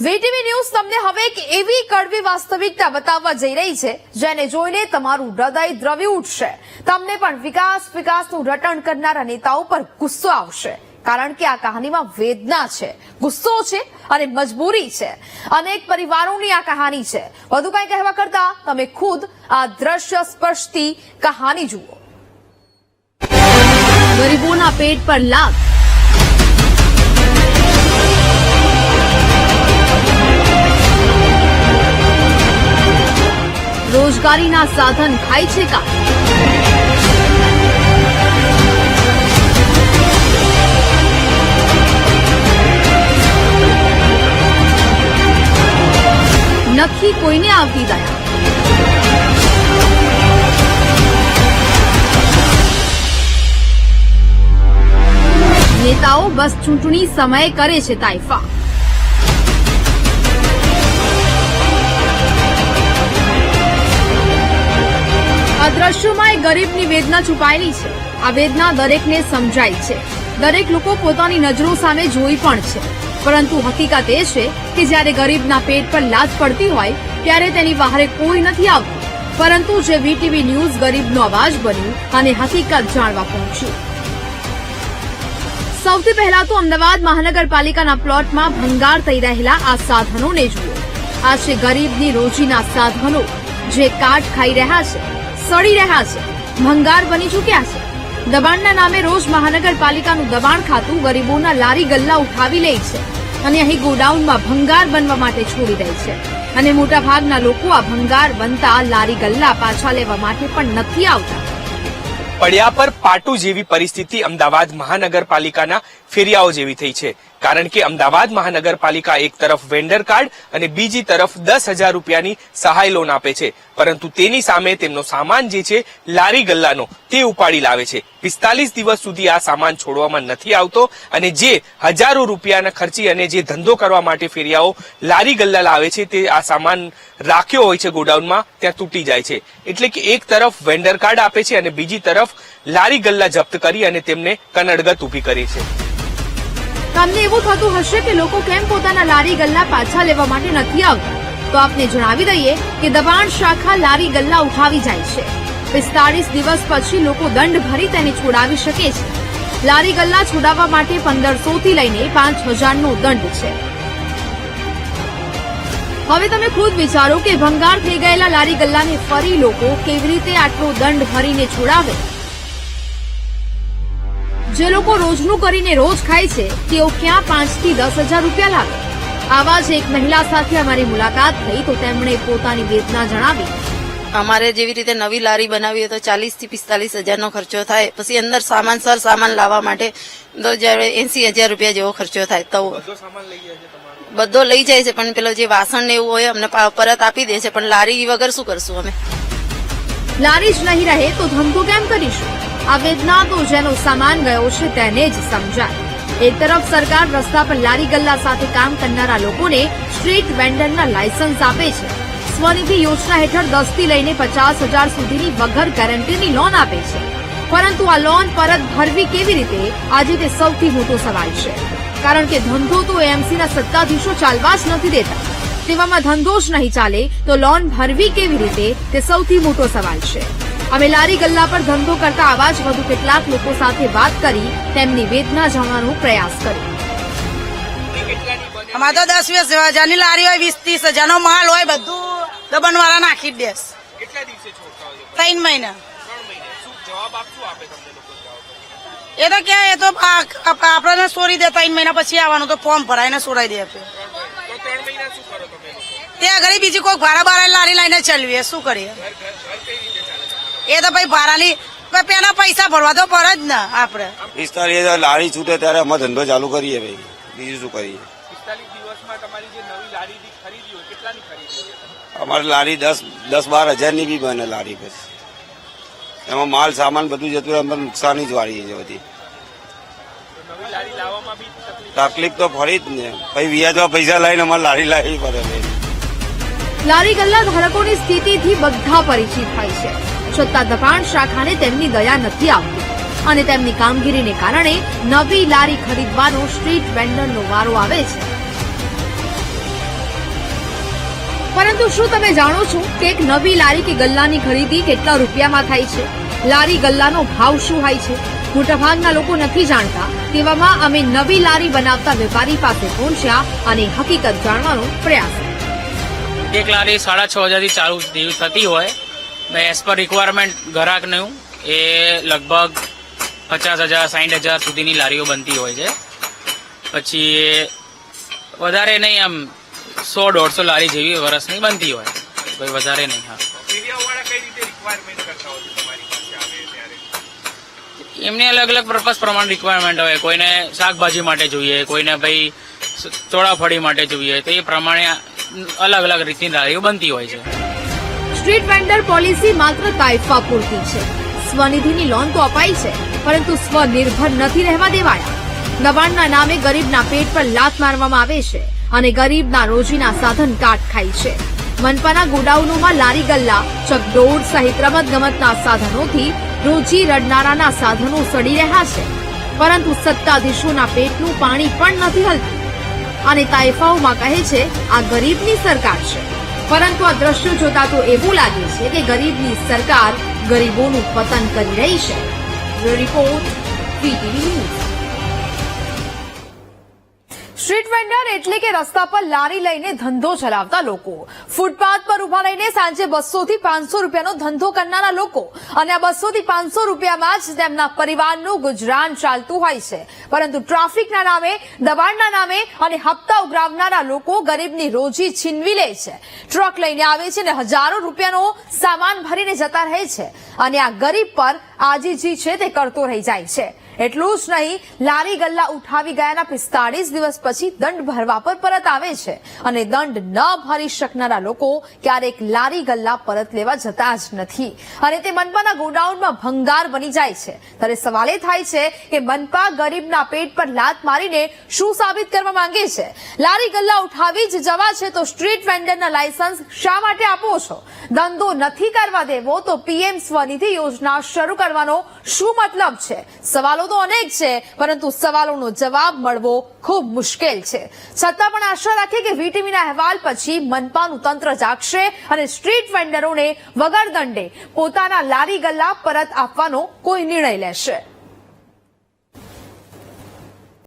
VTV news તમને હવે એક એવી કડવી વાસ્તવિકતા બતાવવા જઈ રહી છે, જેને જોઈને તમારું હૃદય દ્રવી ઉઠશે. તમને પણ વિકાસ, વિકાસનું રટણ કરનારા નેતાઓ પર ગુસ્સો આવશે. કારણ કે આ કહાનીમાં વેદના છે, ગુસ્સો છે અને મજબૂરી છે. અનેક પરિવારોની આ કહાની છે. વધુ કંઈ કહેવા કરતા તમે ખુદ આ દ્રશ્ય સ્પર્શતી કહાની જુઓ. ગરીબોના પેટ પર લાગ રોજગારીના સાધન ખાય છે કા? નક્કી કોઈને આવતી દયા? નેતાઓ બસ ચૂંટણી સમયે કરે છે તાઇફા. આ દ્રશ્યોમાં એ ગરીબની વેદના છુપાયેલી છે. આ વેદના દરેકને સમજાય છે. દરેક લોકો પોતાની નજરો સામે જોઈ પણ છે. પરંતુ હકીકત એ છે કે જ્યારે ગરીબના પેટ પર લાજ પડતી હોય, ત્યારે તેની બહારે કોઈ નથી આવતું. પરંતુ જે વીટીવી ન્યૂઝ ગરીબનો અવાજ બન્યું અને હકીકત જાણવા પહોંચ્યું. સૌથી પહેલા તો અમદાવાદ મહાનગરપાલિકાના પ્લોટમાં ભંગાર થઈ રહેલા આ સાધનોને જુઓ. આ છે ગરીબની રોજીના સાધનો જે કાટ ખાઈ રહ્યા છે. સડી રહ્યા છે. ભંગાર બની ચૂક્યા છે. દબાણના નામે રોજ મહાનગરપાલિકાનું દબાણ ખાતું ગરીબોના લારી ગલ્લા ઉઠાવી લે છે અને અહીં ગોડાઉનમાં ભંગાર બનવા માટે છોડી દે છે. અને મોટાભાગના લોકો આ ભંગાર બનતા લારી ગલ્લા પાછા લેવા માટે પણ નથી આવતા. પડ્યા પર પાટુ જેવી પરિસ્થિતિ અમદાવાદ મહાનગરપાલિકાના ફેરિયાઓ જેવી થઈ છે. કારણ કે અમદાવાદ મહાનગરપાલિકા એક તરફ વેન્ડર કાર્ડ અને બીજી તરફ દસ હજાર રૂપિયાની સહાય લોન આપે છે. પરંતુ તેની સામે તેમનો સામાન જે છે, લારી ગલ્લાનો, તે ઉપાડી લાવે છે. પિસ્તાલીસ દિવસ સુધી આ સામાન છોડવામાં નથી આવતો અને જે હજારો રૂપિયાના ખર્ચી અને જે ધંધો કરવા માટે ફેરિયાઓ લારી ગલ્લા લાવે છે, તે આ સામાન રાખ્યો હોય છે ગોડાઉનમાં, ત્યાં તૂટી જાય છે. એટલે કે એક તરફ વેન્ડર કાર્ડ આપે છે અને બીજી તરફ લારી ગલ્લા જપ્ત કરી અને તેમને કનડગત ઊભી કરી છે. તમને એવું થતું હશે કે લોકો કેમ પોતાના લારી ગલ્લા પાછા લેવા માટે નથી આવતા? તો આપને જણાવી દઈએ કે દબાણ શાખા લારી ગલ્લા ઉઠાવી જાય છે. પિસ્તાળીસ દિવસ પછી લોકો દંડ ભરી તેને છોડાવી શકે છે. લારી ગલ્લા છોડાવવા માટે પંદરસો થી લઈને પાંચ હજારનો દંડ છે. હવે તમે ખુદ વિચારો કે ભંગાર થઈ ગયેલા લારી ગલ્લાને ફરી લોકો કેવી રીતે આટલો દંડ ભરીને છોડાવે? જે લોકો રોજનું કરીને રોજ ખાય છે તેઓ ક્યાં પાંચથી દસ હજાર રૂપિયા લાવે? આવા જ એક મહિલા સાથે અમારી મુલાકાત થઈ તો તેમણે પોતાની વેદના જણાવી. અમારે જેવી રીતે નવી લારી બનાવી હોય તો ચાલીસથી પિસ્તાલીસ હજારનો ખર્ચો થાય પછી અંદર સામાન સર સામાન લાવવા માટે તો જ્યારે એસી હજાર રૂપિયા જેવો ખર્ચો થાય તો બધો લઈ જાય છે પણ પેલો જે વાસણ ને એવું હોય અમને પા- પરત આપી દે છે પણ લારી વગર શું કરશું અમે? લારી જ નહીં રહે તો ધંધો કેમ કરીશું? આ વેદના તો જેનો સામાન ગયો છે તેને જ સમજાય. એક તરફ સરકાર રસ્તા પર લારી ગલ્લા સાથે કામ કરનારા લોકોને સ્ટ્રીટ વેન્ડરના લાયસન્સ આપે છે. સ્વનિધિ યોજના હેઠળ દસથી લઈને પચાસ હજાર સુધીની વગર ગેરંટીની લોન આપે છે. પરંતુ આ લોન પરત ભરવી કેવી રીતે? આજે તે સૌથી મોટો સવાલ છે. કારણ કે ધંધો તો એમસીના સત્તાધીશો ચાલવા જ નથી દેતા. તેવામાં ધંધો જ નહીં ચાલે તો લોન ભરવી કેવી રીતે? તે સૌથી મોટો સવાલ છે. અમે લારી ગલ્લા પર ધંધો કરતા આવા જ વધુ કેટલાક લોકો સાથે વાત કરી તેમની વેદના જાણવાનો પ્રયાસ કર્યો. અમારે તો દસ વીસ હજારની લારી હોય વીસ ત્રીસ હજારનો માલ હોય બધું દબન વાળા નાખી જ દેસ કેટલા દિવસે છોડતા હોય ત્રણ મહિના. એ તો ક્યાં એ તો આપણને સોરી દે ત્રણ મહિના પછી આવવાનું તો ફોર્મ ભરાય ને છોડાઈ દે આપણે ત્યાં આગળ બીજી કોઈ ભાડા બારા લારી લઈને ચલવીએ શું કરીએ? ઘર ઘર ઘર કઈ રીતે ચાલે તમારું? એ તો ભાઈ ભાડાની પેલા પૈસા ભરવા તો પડે જ ને આપડે પિસ્તાલીસ હજાર લારી છૂટે ત્યારે અમે ધંધો ચાલુ કરીએ ભાઈ. બીજું શું કરીએ? પિસ્તાલીસ દિવસમાં તમારી જે નવી લારી ની ખરીદી હોય કેટલાની ખરીદી હોય? અમારે લારી દસ દસ બાર હજારની બી બને લારી પછી એમાં માલ સામાન બધું જતું રહે અમે નુકસાની જ વાળી છે બધી. તકલીફ તો ફરી જ ને. પછી વ્યાજમાં પૈસા લઈને અમારે લારી લાવી પડે લારી ગલ્લા ધારકોની સ્થિતિથી બધા પરિચિત થાય છે. છતાં દબાણ શાખાને તેમની દયા નથી આવતી. અને તેમની કામગીરીને કારણે નવી લારી ખરીદવાનો સ્ટ્રીટ વેન્ડરનો વારો આવે છે. પરંતુ શું તમે જાણો છો કે એક નવી લારી કે ગલ્લાની ખરીદી કેટલા રૂપિયામાં થાય છે? લારી ગલ્લાનો ભાવ શું હોય છે? મોટાભાગના લોકો નથી જાણતા. તેવામાં અમે નવી લારી બનાવતા વેપારી પાસે પહોંચ્યા અને હકીકત જાણવાનો પ્રયાસ એક લારી સાડા છ હજારથી ચાલુ થતી હોય એઝ પર રિક્વાયરમેન્ટ ગ્રાહકનું એ લગભગ પચાસ હજાર સાઠ હજાર સુધીની લારીઓ બનતી હોય છે. પછી વધારે નહીં આમ સો દોઢસો લારી જેવી વર્ષની બનતી હોય. કોઈ વધારે નહીં હા ફેરિયાઓવાળા કઈ રીતે રિક્વાયરમેન્ટ કરતા હોય છે તમારી પાસે આવે ત્યારે એમની અલગ અલગ પર્પઝ પ્રમાણે રિક્વાયરમેન્ટ હોય. કોઈને શાકભાજી માટે જોઈએ, કોઈને ભાઈ ચોળાફળી માટે જોઈએ. તો એ પ્રમાણે અલગ અલગ રીતની લારીઓ બનતી હોય છે. સ્ટ્રીટ વેન્ડર પોલિસી માત્ર તાઇફા પૂરતી છે. સ્વનિધિની લોન તો અપાઈ છે, પરંતુ સ્વનિર્ભર નથી રહેવા દેવાયા. દબાણના નામે ગરીબના પેટ પર લાત મારવામાં આવે છે અને ગરીબના રોજીના સાધન કાટ ખાય છે. મનપાના ગોડાઉનોમાં લારી ગલ્લા, ચકડોળ સહિત રમત ગમતના સાધનોથી રોજી રડનારાના સાધનો સડી રહ્યા છે. પરંતુ સત્તાધીશોના પેટનું પાણી પણ નથી હલતું. અને તાઇફાઓમાં કહે છે, આ ગરીબની સરકાર છે. પરંતુ આ દ્રશ્યો જોતા તો એવું લાગે છે કે ગરીબની સરકાર ગરીબોનું પતન કરી રહી છે. Report PTV news. Street vendor એટલે કે રસ્તા પર લારી લઈને ધંધો ચલાવતા લોકો. ફૂટપાથ પર ઊભા રહીને સાંજે બસો થી પાંચસો રૂપિયાનો ધંધો કરનારા લોકો અને આ બસો થી પાંચસો રૂપિયામાં જ તેમના પરિવારનું ગુજરાન ચાલતું હોય છે. પરંતુ ટ્રાફિકના નામે, દબાણના નામે અને હપ્તા ઉઘરાવનારા લોકો ગરીબની રોજી છીનવી લે છે. ટ્રક લઈને આવે છે અને હજારો રૂપિયાનો સામાન ભરીને જતા રહે છે. અને આ ગરીબ પર આજીજી છે તે કરતો રહી જાય છે. એટલું જ નહીં, લારી ગલ્લા ઉઠાવી ગયાના પિસ્તાળીસ દિવસ પછી દંડ ભરવા પર પરત આવે છે. અને દંડ ન ભરી શકનારા લોકો ક્યારેક લારી ગલ્લા પરત લેવા જતા જ નથી. અને તે મનપાના ગોડાઉનમાં ભંગાર બની જાય છે. ત્યારે સવાલ એ થાય છે કે મનપા ગરીબના પેટ પર લાત મારીને શું સાબિત કરવા માંગે છે? લારી ગલ્લા ઉઠાવી જ જવા છે તો સ્ટ્રીટ વેન્ડરના લાયસન્સ શા માટે આપો છો? ધંધો નથી કરવા દેવો તો પીએમ સ્વનિધિ યોજના શરૂ કરવાનો શું મતલબ છે? સવાલો તો અનેક છે, પરંતુ સવાલોનો જવાબ મળવો ખૂબ મુશ્કેલ છે. છતાં પણ આશા રાખે કે વીટીવીના અહેવાલ પછી મનપાનું તંત્ર જાગશે અને સ્ટ્રીટ વેન્ડરોને વગર દંડે પોતાના લારી ગલ્લા પરત આપવાનો કોઈ નિર્ણય લેશે.